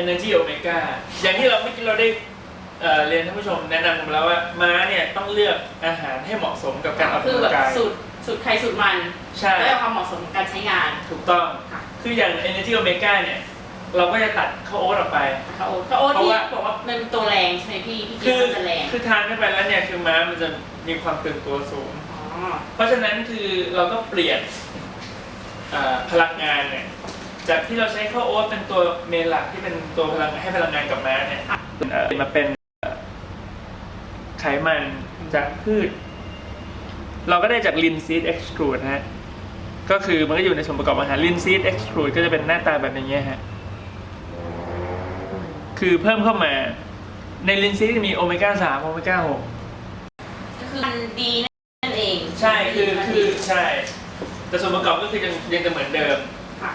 Energy Omega อย่างที่เราเมื่อกี้เราได้เอ่อเรียนท่านผู้ชมแนะนำกันไปแล้วว่าม้าเนี่ยต้องเลือกอาหารให้เหมาะสมกับการออกคือกำลัแบงบกาย สูตรสูตรใครสูตรมันใช่ และความเหมาะสมของการใช้งาน ถูกต้อง ค่ะ คืออย่าง Energy Omega เนี่ย เราก็จะตัดข้าวโอ๊ตออกไป ข้าวโอ๊ตข้าวโอ๊ตเพราะที่ว่า บอกว่ามันเป็นตัวแรงใช่ไหมพี่พี่คืกิ๊อมันจะแรงคือทานเข้าไปแล้วเนี่ยคือม้ามันจะมีความตื่นตัวสูง อ๋อเพราะฉะนั้นคือเราก็เปลี่ยนเอ่อพลังงานเนี่ย จากที่เราใช้ข้าวโอ๊ตเป็นตัวเมนหลักที่เป็นตัวพลังให้พลังงานกับม้าเนี่ยเอ่อมาเป็นเอ่อไขมันจากพืช เราก็ได้จากลินซีดเอ็กซ์ตรูดฮะก็คือมันก็อยู่ในส่วนประกอบอาหารลินซีดเอ็กซ์ตรูดก็จะเป็นหน้าตาแบบอย่างเงี้ยฮะคือเพิ่มเข้ามาในลินซีดจะมีโอเมก้าสามโอเมก้าหกก็คือมันดีนั่นเอง ใช่คือคือใช่ แต่ส่วนประกอบก็คือยังยังจะเหมือนเดิมค่ะ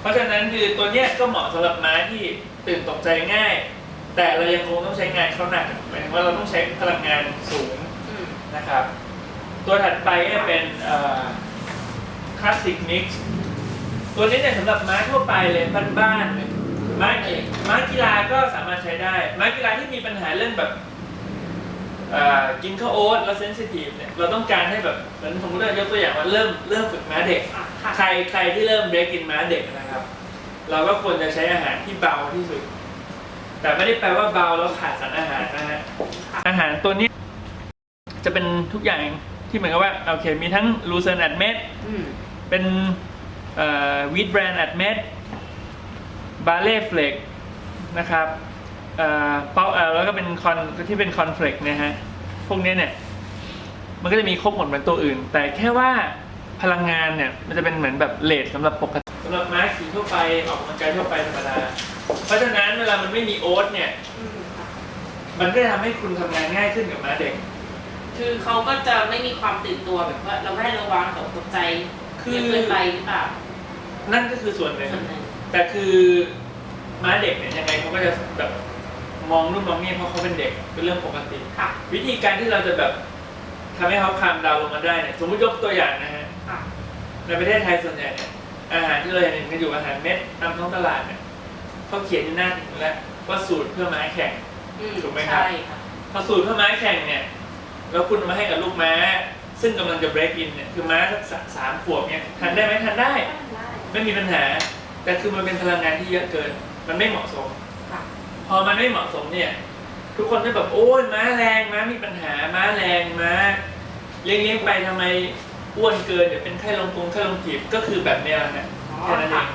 เพราะฉะนั้นคือตัวเนี้ยก็เหมาะสำหรับม้าที่ตื่นตกใจง่าย แต่เรายังคงต้องใช้งานเขาหนักหมายถึงว่าเราต้องใช้พลังงานสูงอืมนะครับ ตัวถัดไปเป็นคลาสสิกมิกซ์ตัวนี้เนี่ยสำหรับม้าทั่วไปเลยบ้านๆเลยม้ากีม้ากีฬาก็สามารถใช้ได้ ม้ากีฬาที่มีปัญหาเรื่องแบบ กินข้าวโอ๊ตแล้วเซนซิทีฟเนี่ยเราต้องการให้แบบเหมือนสมมติว่ายกตัวอย่างว่าเริ่มเริ่มฝึกม้าเด็กอะค่ะใครใครที่เริ่มเบรกกินม้าเด็กนะครับ เราก็ควรจะใช้อาหารที่เบาที่สุด แต่ไม่ได้แปลว่าเบาแล้วขาดสารอาหารนะฮะอาหารตัวนี้ จะเป็นทุกอย่างที่เหมือนกับว่าโอเคมีทั้งลูเซนอัดเม็ดอืมเป็นวีดแบรนด์อัดเม็ดบาเล่เฟลกนะครับ เอ่อเปาเอ่อแล้วก็เป็นคอนที่เป็นคอนเฟลกนะฮะ พวกเนี้ยเนี่ย มันก็จะมีครบหมดเหมือนตัวอื่น แต่แค่ว่าพลังงานเนี่ย มันจะเป็นเหมือนแบบเลทสำหรับปกติสำหรับม้าขี่ทั่วไปออกกำลังกายทั่วไปธรรมดา เพราะฉะนั้นเวลามันไม่มีโอ๊ตเนี่ยอืมค่ะมันก็จะทำให้คุณทำงานง่ายขึ้นกับม้าเด็ก คือเขาก็จะไม่มีความตื่นตัวแบบว่าเราไม่ได้ระวังตกตกใจคือเยอะเกินไปหรือเปล่า นั่นก็คือส่วนหนึ่งส่วนหนึ่งแต่คือม้าเด็กเนี่ยยังไงเขาก็จะแบบ มองนู่นมองนี่เพราะเขาเป็นเด็กเป็นเรื่องปกติ ค่ะ วิธีการที่เราจะแบบทำให้เขาคามดาวน์ลงมาได้เนี่ยสมมติยกตัวอย่างนะฮะค่ะ ในประเทศไทยส่วนใหญ่เนี่ยอาหารที่เราเห็นกันอยู่อาหารเม็ดตามท้องตลาดเนี่ยเขาเขียนอยู่หน้าถึงแล้วว่าสูตรเพื่อม้าแข่ง อืมถูกไหมครับ ใช่ค่ะ พอสูตรเพื่อม้าแข่งเนี่ยแล้วคุณเอามาให้กับลูกม้า ซึ่งกำลังจะ break in เนี่ยคือม้าสักสาสามขวบเนี่ยทานได้ไหมทานได้ได้ ไม่มีปัญหา แต่คือมันเป็นพลังงานที่เยอะเกิน มันไม่เหมาะสมค่ะ พอมันไม่เหมาะสมเนี่ย ทุกคนก็แบบโอ้ยม้าแรงม้ามีปัญหาม้าแรงม้าเลี้ยงเลี้ยงไปทำไมอ้วนเกินเดี๋ยวเป็นไข้ลงกงไข้ลงจีบก็คือแบบเนี้ยแหละฮะอ๋อแค่นั้นเอค่ะง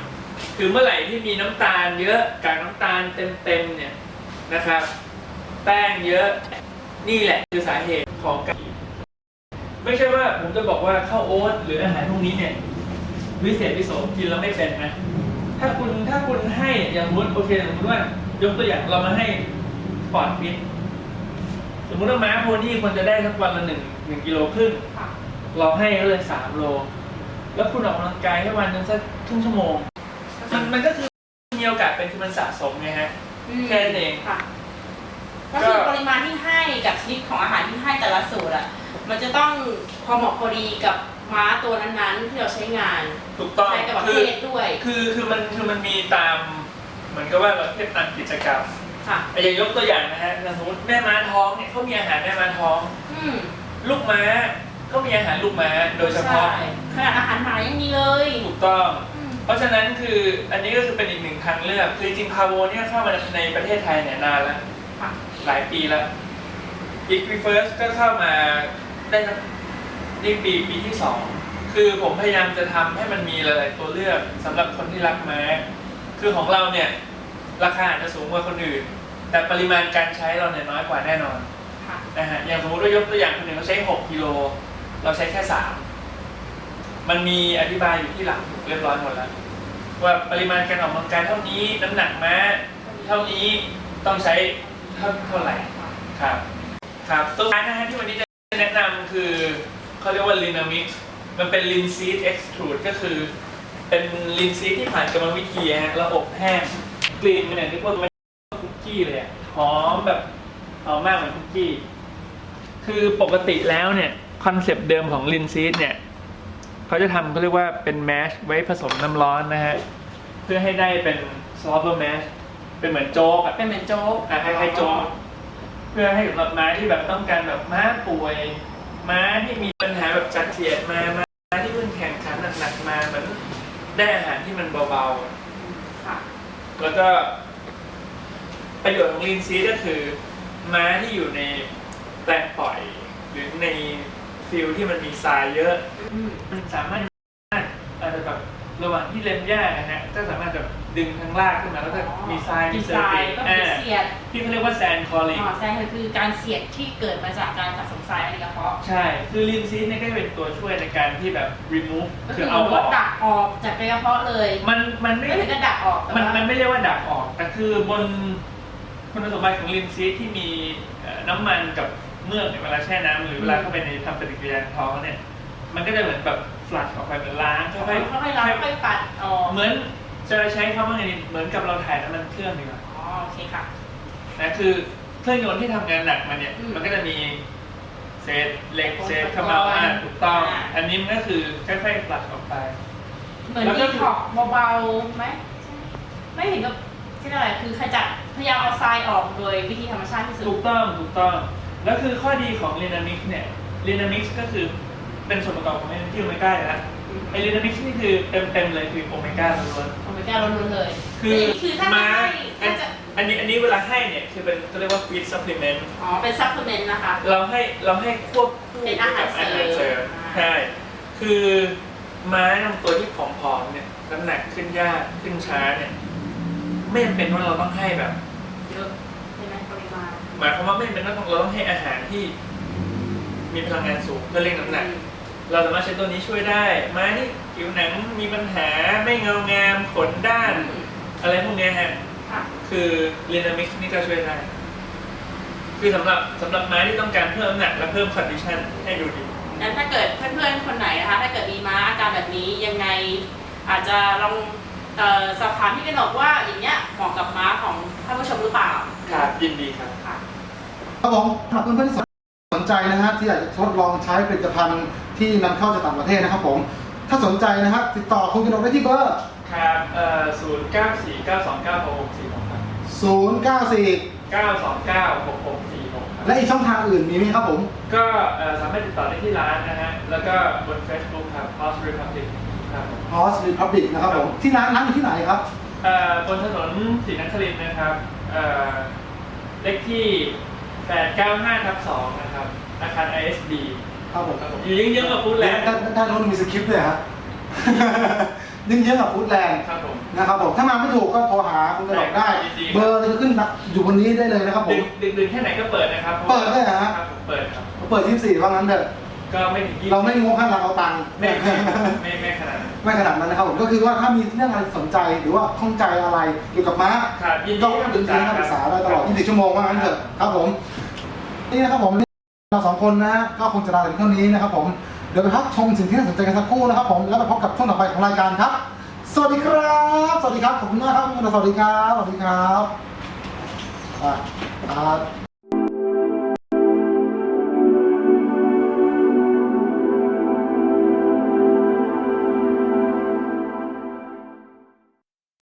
คือเมื่อไหร่ที่มีน้ำตาลเยอะกากน้ำตาลเต็มๆเนี่ยนะครับ แป้งเยอะนี่แหละคือสาเหตุของการไม่ใช่ว่าผมจะบอกว่าข้าวโอ๊ตหรืออาหารพวกนี้เนี่ยวิเศษวิโสกินแล้วไม่เป็นนะถ้าคุณถ้าคุณให้อย่างสมมติโอเคสมมติว่า ยกตัวอย่างเรามาให้ปอดฟิตสมมติว่าม้าโพนี่ควรจะได้สักวันละหนึ่งหนึ่งกิโลครึ่งค่ะเราให้เขาเลยสามโล แล้วคุณออกกำลังกายแค่วันหนึงสักครึ่งชั่วโมง มันมันก็คือมีโอกาสเป็นคือมันสะสมไงฮะ อืมแค่นั้นเอง ค่ะก็ก็คือปริมาณที่ให้กับชนิดของอาหารที่ให้แต่ละสูตรอะ มันจะต้องพอเหมาะพอดีกับม้าตัวนั้นๆที่เราใช้งานถูกต้องใช้กับประคืเภอทด้วย คือคือมันคือมันมีตาม เหมือนกับว่าเราเทียบตามกิจกรรมค่ะ อย่างยกตัวอย่างนะฮะอย่างสมมติแม่ม้าท้องเนี่ยเขามีอาหารแม่ม้าท้อง อืมลูกม้าก็มีอาหารลูกม้าโดยเฉพาะใช่ขนาดอาหารหมายังมีเลยถูกต้อง อืมเพราะฉะนั้นคืออันนี้ก็คือเป็นอีกหนึ่งทางเลือกคือจริงๆพาโวเนี่ยเข้ามาในประเทศไทยเนี่ยนานแล้ว ค่ะ หลายปีแล้วอีก r ีเฟิร์สก็เข้ามาได้สักนี่ปีปีที่สอง คือผมพยายามจะทำให้มันมีหลายๆตัวเลือกสำหรับคนที่รักม้า คือของเราเนี่ยราคาอาจจะสูงกว่าคนอื่น แต่ปริมาณการใช้เราเนี่ยน้อยกว่าแน่นอนค่ะ นะฮะอย่างสมมติว่ายกตัวอย่างคนหนึ่งเขาใช้ 6กิโลเราใช้แค่ 3 มันมีอธิบายอยู่ที่หลังเรียบร้อยหมดแล้ว ว่าปริมาณการออกกำลังกายเท่านี้น้ำหนักม้าเท่านี้ต้องใช้เท่าเท่าไหร่ครับครับตัวร้านนะฮะที่วันนี้จะแนะนำคือเขาเรียกว่า Linamix มันเป็น linseed extrude ก็คือ เป็นลินซีดที่ผ่านกรรมวิธีฮะแล้วอบแห้งกลิ่นมันเนี่ยนึกว่ามันคุกกี้เลยอะหอมแบบหอมมากเหมือนคุกกี้ คือปกติแล้วเนี่ยคอนเซปต์เดิมของลินซีดเนี่ยเขาจะทำเขาเรียกว่าเป็นแมชไว้ผสมน้ำร้อนนะฮะเพื่อให้ได้เป็นซอฟต์แมชเป็นเหมือนโจ๊กอะเป็นเหมือนโจ๊กอะคล้ายๆโจ๊กเพื่อให้สำหรับม้าที่แบบต้องการแบบม้าป่วย ม้าที่มีปัญหาแบบจัดเสียดมาม้าที่เพิ่งแข่งขันหนักๆมาเหมือน ได้อาหารที่มันเบาค่ะ ๆ แล้วก็ประโยชน์ของลินซีก็คือ ม้าที่อยู่ในแปลงปล่อย หรือในฟิลที่มันมีทรายเยอะ อืมมันสามารถอาจจะแบบ ระหว่างที่เล็มหญ้านะฮะก็สามารถแบบดึงทั้งรากขึ้นมาแล้วก็มีทรายมีเซทอร์รายติก็อ่าคือเสียดที่เขาเรียกว่าแซนคอลิง อ๋อแซงคือการเสียดที่เกิดมาจากการสะสมทรายในกระเพาะ ใช่ คือลินซีดเนี่ยก็จะเป็นตัวช่วยในการที่แบบ remove ก็คืคืออเอาเอาอว่าอก ดักออกจากในกระเพาะเลยมัน มันไม่ ไม่ถึงกับดักออกแต่มันว่า มันไม่เรียกว่าดักออก แต่คือบนคุณสมบัติของลินซีดที่มีเอ่อน้ำมันกับเมือกเนี่ยเวลาแช่น้ำหรือเวลาเข้าไปในทำปฏิกิริยาในท้องเนี่ย มันก็จะเหมือนแบบฟ ลัชออกไปเหมือนล้างค่อยๆค่อยๆล้างค่อยๆปัดออกเหมือนจะใช้คำว่าไงดีเหมือนกับเราถ่ายน้ำมันเครื่องดีกว่าอ๋อโอเคค่ะ นะคือเครื่องยนต์ที่ทำงานหนักมาเนี่ย อืมมันก็จะมีเศษเหล็กเศษขมเหลาอะถูกต้อง อ่า อันนี้มันก็คือค่อยๆผลักออกไป เหมือนแล้วก็ ดีท็อกซ์เบาๆไหมไม่ถึงกับที่อะไรคือขจัดพยายามเอาทรายออกโดยวิธีธรรมชาติที่สุดถูกต้องถูกต้อง แล้วคือข้อดีของ Linamix เนี่ย Linamix ก็คือ เป็นส่วนประกอบของที่โอเมก้าเลยนะไอ้ Linamix นี่คือเต็มๆเลยคือโอเมก้าล้วนโอเมก้าล้วนๆเลยๆคือคือถ้าม้าให้อัถ้านจะอันนี้อันนี้เวลาให้เนี่ยคือเป็นเขาเรียกว่า feed supplement อ๋อเป็นซัพพลีเมนต์นะคะ เราให้เราให้ควบคู่เป็นอาหารกับอาหารเสเสริริมมใช่คือม้าบางตัวที่ผอมๆเนี่ยน้ำหนักขึ้นยากขึ้นช้าเนี่ยไม่จำเป็นว่าเราต้องให้แบบ เยอะใช่ไหมปริมาณหมายความว่าไม่จำเป็นว่าเราต้องให้อาหารที่มีพลังงานสูงเพื่อเร่งน้ำหนัก เราสามารถใช้ตัวนี้ช่วยได้ม้าที่ผิวหนังมีปัญหาไม่เงางามขนด้านอืมอะไรพวกเนี้ยฮะค่ะ คือลีนามิกนี่ก็ช่วยได้ คือสำหรับสำหรับม้าที่ต้องการเพิ่มน้ำหนักและเพิ่มคอนดิชันให้ดูดีงั้นถ้าเกิดเพื่อนๆ คนไหนนะคะ ถ้าเกิดมีม้าอาการแบบนี้ยังไง อาจจะลองเอ่อสอบถามพี่กนกว่าอย่างเงี้ยเหมาะกับม้าของท่านผู้ชมหรือเปล่าครับยินดีครับ ค่ะ ครับผมสำหรับเพื่อนๆที่สนใจนะฮะที่อยากจะทดลองใช้ผลิตภัณฑ์ ที่นำเข้าจากต่างประเทศนะครับผม ถ้าสนใจนะฮะติดต่อคุณกนกได้ที่เบอร์ ครับเอ่อศูนย์เก้าสี่เก้าสองเก้าหกหกสี่หกครับ094 เก้าสองเก้าหกหกสี่หกครับและอีกช่องทางอื่นมีไหมครับผม ก็เอ่อสามารถติดต่อได้ที่ร้านนะฮะ แล้วก็บน Facebook ครับ House Republic ครับผม h o s Republic นะครับผม ที่ร้านร้านอยู่ที่ไหนครับ เอ่อบนถนนศรีนครินทร์นะครับเอ่อเลขที่ 895ทับ2นะครับ อาคาร ISD ครับผมครับผมอยู่เยื้องๆกับฟู้ดแลนด์ด้านด้านโน้นมีสคริปต์เลยฮะ ยิ่งเยอะกับฟู้ดแลนด์ครับผมนะครับผมถ้ามาไม่ถูกก็โทรหาคุณกนกได้ยินดีครับเบอร์เราจะขึ้นอยู่บนนี้ได้เลยนะครับผดึมกดึกดึกแค่ไหนก็เปิดนะครับเปิดด้วยเหรอฮะครับผมเปิดครับเปิด 24ว่างั้นเถอะก็ไม่ถึงยี่เราไม่งกให้เราเอาตังค์ไม่ไม่ไม่ไม่ขนาดนั้นไม่ขนาดนั้นนะครับผมก็คือว่าถ้ามีเรื่องอะไรสนใจหรือว่าข้องใจอะไรเกี่ยวกับม้าครับยินดีก็ให้ดึงคำปรึกษาที่ปรึกษาได้ตลอด 24 ชั่วโมงว่างั้นเถอะครับผมนี่นะครับผม เราสองคนนะก็คงจะลาถึงเท่านี้นะครับผมเดี๋ยวไปพักชมสิ่งที่น่าสนใจกันสักครู่นะครับผมแล้วไปพบกับช่วงต่อไปของรายการครับ สวัสดีครับ สวัสดีครับขอบคุณมากครับสวัสดีครับสวัสดีครับอ่าอ่า